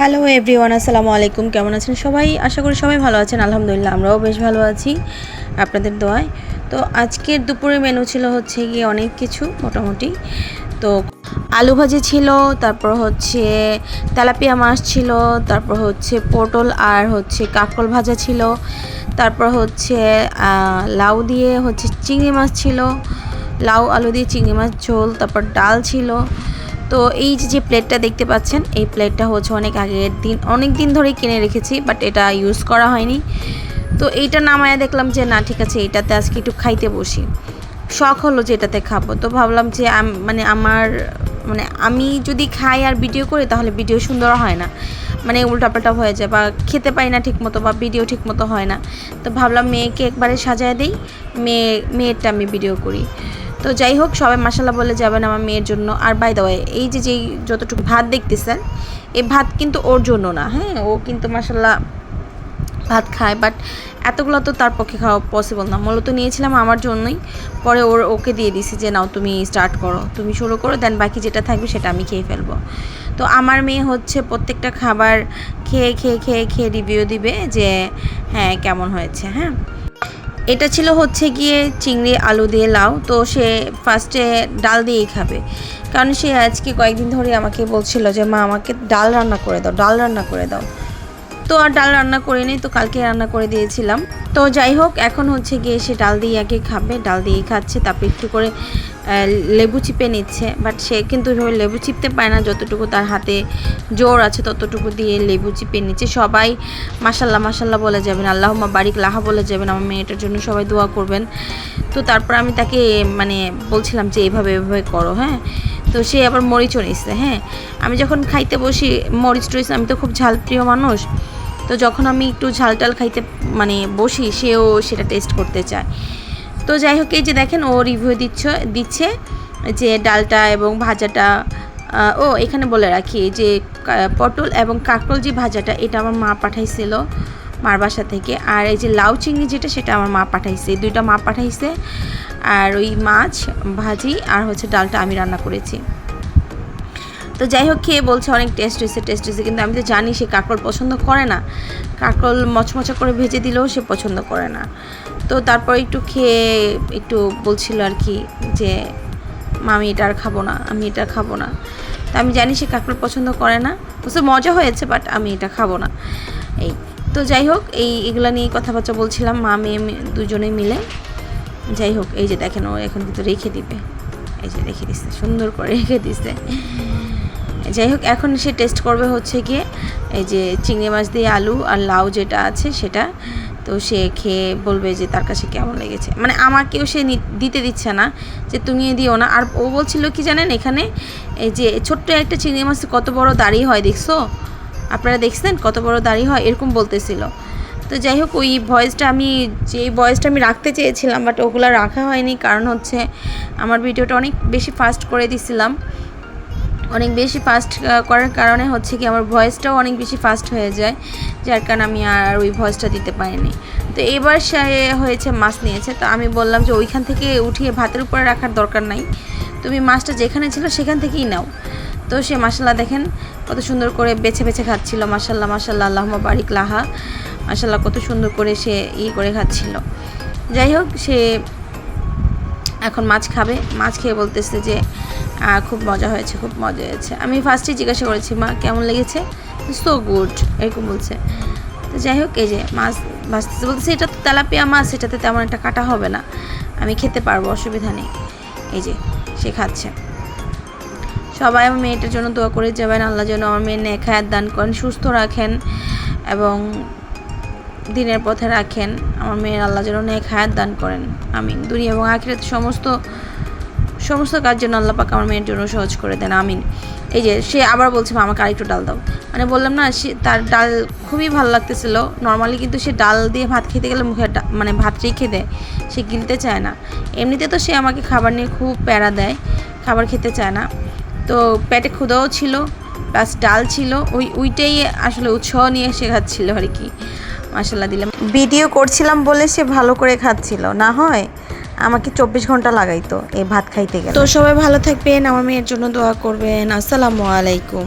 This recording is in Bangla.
হ্যালো এভরিওয়ান আসসালামু আলাইকুম। কেমন আছেন সবাই? আশা করি সবাই ভালো আছেন। আলহামদুলিল্লাহ, আমরাও বেশ ভালো আছি আপনাদের দোয়ায়। তো আজকের দুপুরে মেনু ছিল হচ্ছে গিয়ে অনেক কিছু, মোটামুটি। তো আলু ভাজি ছিল, তারপর হচ্ছে তেলাপিয়া মাছ ছিল, তারপর হচ্ছে পটল আর হচ্ছে কাকল ভাজা ছিল। তারপর হচ্ছে লাউ দিয়ে হচ্ছে চিংড়ি মাছ ছিল। লাউ, আলু দিয়ে চিংড়ি মাছ, ঝোল, তারপর ডাল ছিল। তো এই যে প্লেটটা দেখতে পাচ্ছেন, এই প্লেটটা হচ্ছে অনেক আগের দিন, অনেক দিন ধরেই কিনে রেখেছি বাট এটা ইউজ করা হয়নি। তো এইটা নামায় দেখলাম যে, না, ঠিক আছে, এইটাতে আজকে একটু খাইতে বসি। শখ হলো যে, এটাতে খাব। তো ভাবলাম যে মানে আমার মানে আমি যদি খাই আর ভিডিও করি, তাহলে ভিডিও সুন্দর হয় না। মানে উল্টাপাল্টা হয়ে যায়, বা খেতে পাই না ঠিক মতো বা ভিডিও ঠিক মতো হয় না। তো ভাবলাম মেয়েকে একবারে সাজায় দিই, মেয়ে, মেয়েরটা আমি ভিডিও করি। তো যাই হোক, সবাই মাসাল্লাহ বলে যাবেন আমার মেয়ের জন্য। আর বাই দাওয়াই এই যে যেই যতটুকু ভাত দেখতেছেন, এই ভাত কিন্তু ওর জন্য না হ্যাঁ? ও কিন্তু মাসাল্লাহ ভাত খায় বাট এতগুলো তো তার পক্ষে খাওয়া পসিবল না। মূলত নিয়েছিলাম আমার জন্যই, পরে ওর, ওকে দিয়ে দিছি যে, নাও, তুমি স্টার্ট করো। তুমি শুরু করো দেন বাকি যেটা থাকবে সেটা আমি খেয়ে ফেলব। তো আমার মেয়ে হচ্ছে প্রত্যেকটা খাবার খেয়ে খেয়ে খেয়ে খেয়ে রিভিউ দিবে যে হ্যাঁ কেমন হয়েছে? হ্যাঁ? এটা ছিল হচ্ছে গিয়ে চিংড়ি আলু দিয়ে লাউ। তো সে ফার্স্টে ডাল দিয়েই খাবে। কারণ সে আজকে কয়েকদিন ধরে আমাকে বলছিল যে, মা, আমাকে ডাল রান্না করে দাও, ডাল রান্না করে দাও। তো আর ডাল রান্না করে করিনি, তো কালকে রান্না করে দিয়েছিলাম। তো যাই হোক, এখন হচ্ছে গিয়ে সে ডাল দিয়ে আগে খাবে, ডাল দিয়েই খাচ্ছে। তারপর একটু করে লেবু চিপে নিচ্ছে বাট সে কিন্তু ওইভাবে লেবু চিপতে পায় না, যতটুকু তার হাতে জোর আছে ততটুকু দিয়ে লেবু চিপে নিচ্ছে। সবাই মাসাল্লাহ মাসাল্লাহ বলে যাবেন আল্লাহ মা বারিক লাহা বলে যাবেন, আমার মেয়েটার জন্য সবাই দোয়া করবেন। তো তারপর আমি তাকে মানে বলছিলাম যে এভাবে এভাবে করো হ্যাঁ? তো সে আবার মরিচও নিচ্ছে হ্যাঁ? আমি যখন খাইতে বসি, মরিচ টরিচ, আমি তো খুব ঝাল প্রিয় মানুষ, তো যখন আমি একটু ঝাল টাল খাইতে মানে বসি, সেও সেটা টেস্ট করতে চায়। তো যাই হোক এই যে দেখেন ও রিভিউ দিচ্ছ, দিচ্ছে যে ডালটা এবং ভাজাটা ও, এখানে বলে রাখি যে পটল এবং কাকরল যে ভাজাটা, এটা আমার মা পাঠাইছিল মার বাসা থেকে। আর এই যে লাউ চিংড়ি যেটা, সেটা আমার মা পাঠাইছে দুইটা মা পাঠাইছে। আর ওই মাছ, ভাজি আর হচ্ছে ডালটা আমি রান্না করেছি। তো যাই হোক খেয়ে বলছে অনেক টেস্ট হয়েছে টেস্ট হয়েছে, কিন্তু আমি তো জানি সে কাঁকরোল পছন্দ করে না। কাঁকরোল মচমচা করে ভেজে দিলেও সে পছন্দ করে না। তো তারপর একটু খেয়ে একটু বলছিল আর কি যে মা আমি এটা আর খাব না, আমি এটা খাব না। তা আমি জানি সে কাঁকরোল পছন্দ করে না। বুঝতে মজা হয়েছে বাট আমি এটা খাব না। এই, তো যাই হোক, এই, এগুলো নিয়ে কথাবার্তা বলছিলাম, মা, মেয়ে দুজনেই মিলে। যাই হোক, এই যে দেখেন, ও এখন কিন্তু রেখে দিবে। এই যে রেখে দিচ্ছে সুন্দর করে রেখে দিচ্ছে যাই হোক, এখন সে টেস্ট করবে হচ্ছে গিয়ে, এই যে চিংড়ি মাছ দিয়ে আলু আর লাউ যেটা আছে সেটা। তো সে খেয়ে বলবে যে তার কাছে কেমন লেগেছে। মানে আমাকেও সে দিতে দিচ্ছে না যে তুমি দিও না। আর ও বলছিল কি জানেন এখানে, এই যে ছোট্ট একটা চিংড়ি মাছ কত বড় দাড়ি হয় দেখছ? আপনারা দেখছেন কত বড় দাড়ি হয়? এরকম বলতেছিল। তো যাই হোক, ওই ভয়েসটা আমি যে ভয়েসটা আমি রাখতে চেয়েছিলাম বাট ওগুলো রাখা হয়নি। কারণ হচ্ছে, আমার ভিডিওটা অনেক বেশি ফাস্ট করে দিছিলাম। অনেক বেশি ফাস্ট করার কারণে হচ্ছে কি আমার ভয়েসটাও অনেক বেশি ফাস্ট হয়ে যায়, যার কারণে আমি আর ওই ভয়েসটা দিতে পারিনি। তো এবার সে হয়েছে মাছ নিয়েছে, তো আমি বললাম যে ওইখান থেকে উঠিয়ে ভাতের উপরে রাখার দরকার নাই। তুমি মাছটা যেখানে ছিল সেখান থেকেই নাও। তো সে মাসাল্লাহ দেখেন, কত সুন্দর করে বেছে বেছে খাচ্ছিল মাসাল্লাহ মাসাল্লাহ আল্লাহ বারিক লাহা। মাসাল্লাহ কত সুন্দর করে সে ই করে খাচ্ছিল। যাই হোক, সে এখন মাছ খাবে। মাছ খেয়ে বলতেছে যে খুব মজা হয়েছে, খুব মজা হয়েছে। আমি ফার্স্টে জিজ্ঞাসা করেছি, মা, কেমন লেগেছে? সো গুড এরকম বলছে। তো যাই হোক, এই যে মাছ ভাজতেছে, বলতেছে, এটা তো তেলাপিয়া মাছ, এটাতে তেমন একটা কাটা হবে না, আমি খেতে পারব, অসুবিধা নেই। এই যে, সে খাচ্ছে। সবাই আমার মেয়েটার জন্য দোয়া করে যাবেন, আল্লাহ যেন আমার মেয়ে নেক হায়াত দান করেন, সুস্থ রাখেন এবং দিনের পথে রাখেন। আমার মেয়ের আল্লাহ যেন নেক হায়াত দান করেন। আমিন। দুনিয়া এবং আখিরাতে সমস্ত সমস্ত কাজ যেন আল্লাহ পাক আমার মেয়ের জন্য সহজ করে দেন। আমিন। এই যে, সে আবার বলছে আমাকে আরেকটু ডাল দাও। মানে বললাম, না, সে, তার ডাল খুবই ভালো লাগতেছিল। নর্মালি কিন্তু সে ডাল দিয়ে ভাত খেতে গেলে মুখে মানে ভাত রেখে দেয়। সে গিলতে চায় না। এমনিতে তো সে আমাকে খাবার নিয়ে খুব প্যারা দেয়। খাবার খেতে চায় না। তো পেটে ক্ষুদাও ছিল, প্লাস ডাল ছিল। ওই, ওইটাই আসলে উৎসাহ নিয়ে সে খাচ্ছিল আর কি। মাসাল্লাহ দিলাম। ভিডিও করছিলাম বলে সে ভালো করে খাচ্ছিল। না হয় আমাকে চব্বিশ ঘণ্টা লাগাইতো এই ভাত খাইতে গেলে। তো সবাই ভালো থাকবেন, আমার মেয়ের জন্য দোয়া করবেন। আসসালামু আলাইকুম।